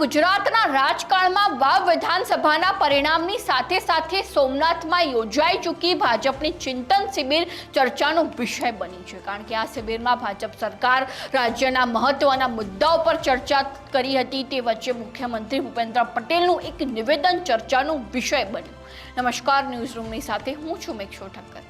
ગુજરાતના રાજકારણમાં વાવ વિધાનસભાના પરિણામની સાથે સાથે સોમનાથમાં યોજાઈ ચૂકી ભાજપની ચિંતન શિબિર ચર્ચાનો વિષય બની છે. કારણ કે આ શિબિરમાં ભાજપ સરકાર રાજ્યના મહત્વના મુદ્દાઓ પર ચર્ચા કરી હતી તે વચ્ચે મુખ્યમંત્રી ભૂપેન્દ્ર પટેલનું એક નિવેદન ચર્ચાનો વિષય બન્યું. નમસ્કાર, ન્યૂઝ રૂમની સાથે હું છું મેક્ષો ઠક્કર.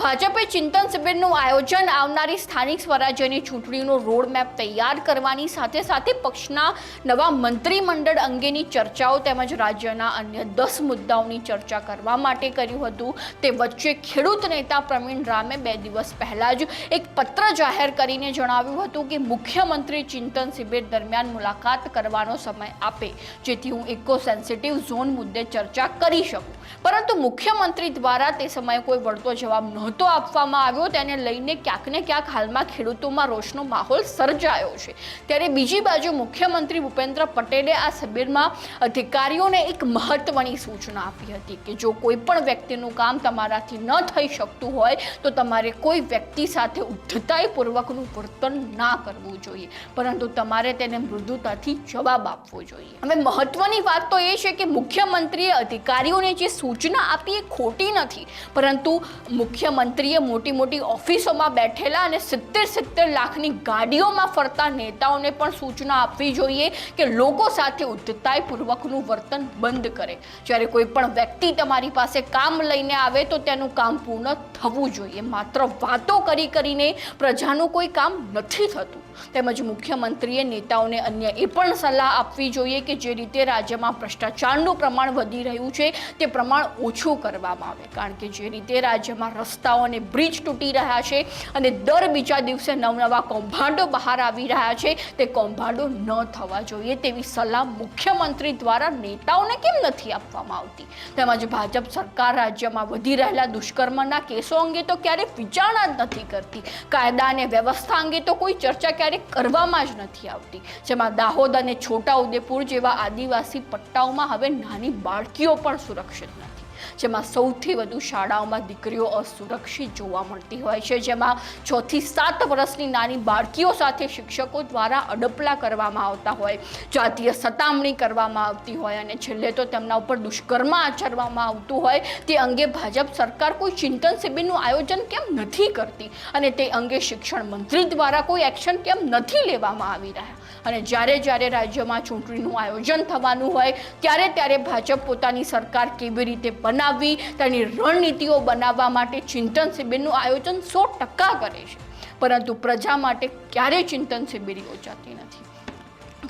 ભાજપે ચિંતન શિબિરનું આયોજન આવનારી સ્થાનિક સ્વરાજ્યની ચૂંટણીનો રોડમેપ તૈયાર કરવાની સાથે સાથે પક્ષના નવા મંત્રીમંડળ અંગેની ચર્ચાઓ તેમજ રાજ્યના અન્ય દસ મુદ્દાઓની ચર્ચા કરવા માટે કર્યું હતું. તે વચ્ચે ખેડૂત નેતા પ્રવીણ રામે બે દિવસ પહેલાં જ એક પત્ર જાહેર કરીને જણાવ્યું હતું કે મુખ્યમંત્રી ચિંતન શિબિર દરમિયાન મુલાકાત કરવાનો સમય આપે, જેથી હું ઇકો સેન્સિટિવ ઝોન મુદ્દે ચર્ચા કરી શકું. પરંતુ મુખ્યમંત્રી દ્વારા તે સમયે કોઈ વળતો જવાબ નહોતો. આપવામાં આવ્યો. તેને લઈને ક્યાંક ને ક્યાંક હાલમાં ખેડૂતોમાં રોષનો માહોલ સર્જાયો છે. ત્યારે બીજી બાજુ મુખ્યમંત્રી ભૂપેન્દ્ર પટેલે આ શિબિરમાં અધિકારીઓને એક મહત્વની સૂચના આપી હતી કે જો કોઈ પણ વ્યક્તિનું કામ તમારાથી ન થઈ શકતું હોય, તો તમારે કોઈ વ્યક્તિ સાથે ઉદ્ધતાઈપૂર્વકનું વર્તન ના કરવું જોઈએ. પરંતુ તમારે તેને મૃદુતાથી જવાબ આપવો જોઈએ. હવે મહત્વની વાત તો એ છે કે મુખ્યમંત્રીએ અધિકારીઓને જે સૂચના આપી એ ખોટી નથી. પરંતુ મુખ્યમંત્રીએ મોટી મોટી ઓફિસોમાં બેઠેલા અને સિત્તેર સિત્તેર લાખની ગાડીઓમાં ફરતા નેતાઓને પણ સૂચના આપવી જોઈએ કે લોકો સાથે ઉદ્ધતાઈપૂર્વકનું વર્તન બંધ કરે. જ્યારે કોઈ પણ વ્યક્તિ તમારી પાસે કામ લઈને આવે તો તેનું કામ પૂર્ણ થવું જોઈએ. માત્ર વાતો કરી કરીને પ્રજાનું કોઈ કામ નથી થતું. તેમજ મુખ્યમંત્રીએ નેતાઓને અન્ય એ પણ સલાહ આપવી જોઈએ કે જે રીતે રાજ્યમાં ભ્રષ્ટાચારનું પ્રમાણ વધી રહ્યું છે તે પ્રમાણ ઓછું કરવામાં આવે. કારણ કે જે રીતે રાજ્યમાં રસ્તાઓ અને બ્રિજ તૂટી રહ્યા છે અને દર બીજા દિવસે નવનવા કૌભાંડો બહાર આવી રહ્યા છે. તે કૌભાંડો ન થવા જોઈએ તેવી સલાહ મુખ્યમંત્રી દ્વારા નેતાઓને કેમ નથી આપવામાં આવતી? તેમજ ભાજપ સરકાર રાજ્યમાં વધી રહેલા દુષ્કર્મના કેસો અંગે તો ક્યારેય વિચારણા જ નથી કરતી. કાયદા અને વ્યવસ્થા અંગે તો કોઈ ચર્ચા ક્યારેય કરવામાં જ નથી આવતી. જેમાં દાહોદ અને છોટાઉદેપુર જેવા આદિવાસી પટ્ટાઓમાં હવે નાની બાળકીઓ પણ સુરક્ષિત નથી. જેમાં સૌથી વધુ શાળાઓમાં દીકરીઓ અસુરક્ષિત જોવા મળતી હોય છે. જેમાં છથી સાત વર્ષની નાની બાળકીઓ સાથે શિક્ષકો દ્વારા અડપલા કરવામાં આવતા હોય, જાતીય સતામણી કરવામાં આવતી હોય અને છેલ્લે તો તેમના ઉપર દુષ્કર્મ આચરવામાં આવતું હોય. તે અંગે ભાજપ સરકાર કોઈ ચિંતન શિબિરનું આયોજન કેમ નથી કરતી? અને તે અંગે શિક્ષણ મંત્રી દ્વારા કોઈ એક્શન કેમ નથી લેવામાં આવી રહ્યા? અને જ્યારે જ્યારે રાજ્યમાં ચૂંટણીનું આયોજન થવાનું હોય, ત્યારે ત્યારે ભાજપ પોતાની સરકાર કેવી રીતે બનાવવી, તેની રણનીતિઓ બનાવવા માટે ચિંતન શિબિરનું આયોજન સો ટકા કરે છે. પરંતુ પ્રજા માટે ક્યારેય ચિંતન શિબિર યોજાતી નથી.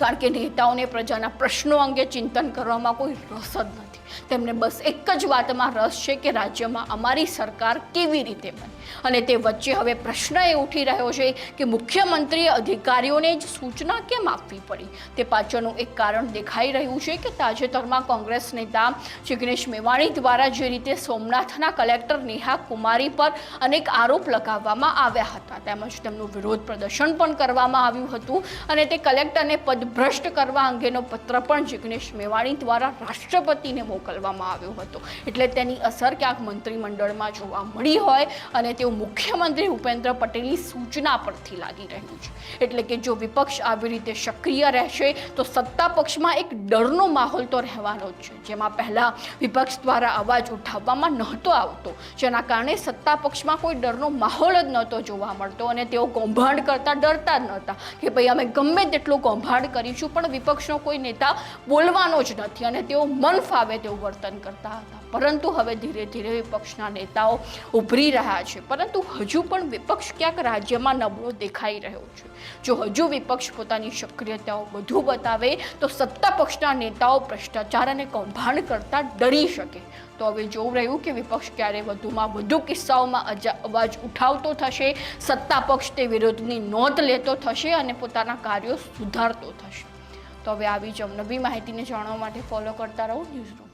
કારણ કે નેતાઓને પ્રજાના પ્રશ્નો અંગે ચિંતન કરવામાં કોઈ રસ જ નથી. તેમને બસ એક જ વાતમાં રસ છે કે રાજ્યમાં અમારી સરકાર કેવી રીતે બને? અને તે વચ્ચે હવે પ્રશ્ન એ ઉઠી રહ્યો છે કે મુખ્યમંત્રીએ અધિકારીઓને જ સૂચના કેમ આપવી પડી? તે પાછળનું એક કારણ દેખાઈ રહ્યું છે કે તાજેતરમાં કોંગ્રેસ નેતા જિગ્નેશ મેવાણી દ્વારા જે રીતે સોમનાથના કલેક્ટર નેહા કુમારી પર અનેક આરોપ લગાવવામાં આવ્યા હતા, તેમજ તેમનું વિરોધ પ્રદર્શન પણ કરવામાં આવ્યું હતું અને તે કલેક્ટરને પદભ્રષ્ટ કરવા અંગેનો પત્ર પણ જિગ્નેશ મેવાણી દ્વારા રાષ્ટ્રપતિને મોકલવામાં આવ્યો હતો. એટલે તેની અસર ક્યાંક મંત્રીમંડળમાં જોવા મળી હોય અને તેઓ મુખ્યમંત્રી ભૂપેન્દ્ર પટેલની સૂચના પરથી લાગી રહ્યું છે. એટલે કે જો વિપક્ષ આવી રીતે સક્રિય રહેશે, તો સત્તા પક્ષમાં એક ડરનો માહોલ તો રહેવાનો જ છે. જેમાં પહેલાં વિપક્ષ દ્વારા અવાજ ઉઠાવવામાં નહોતો આવતો, જેના કારણે સત્તા પક્ષમાં કોઈ ડરનો માહોલ જ નહોતો જોવા મળતો અને તેઓ કૌભાંડ કરતા ડરતા જ નહોતા કે ભાઈ અમે ગમે તેટલું કૌભાંડ કરીશું, પણ વિપક્ષનો કોઈ નેતા બોલવાનો જ નથી અને તેઓ મન ફાવે તેવું વર્તન કરતા હતા. પરંતુ હવે ધીરે ધીરે વિપક્ષના નેતાઓ ઉભરી રહ્યા છે. પરંતુ હજુ પણ વિપક્ષ ક્યાંક રાજ્યમાં નબળો દેખાઈ રહ્યો છે. જો હજુ વિપક્ષ પોતાની સક્રિયતાઓ વધુ બતાવે, તો સત્તા પક્ષના નેતાઓ ભ્રષ્ટાચાર અને કૌભાંડ કરતા ડરી શકે. તો હવે જોવું રહ્યું કે વિપક્ષ ક્યારે વધુમાં વધુ કિસ્સાઓમાં અવાજ ઉઠાવતો થશે, સત્તા પક્ષ તે વિરોધની નોંધ લેતો થશે અને પોતાના કાર્યો સુધારતો થશે. તો હવે આવી જ નવી માહિતીને જાણવા માટે ફોલો કરતા રહો ન્યૂઝરૂમ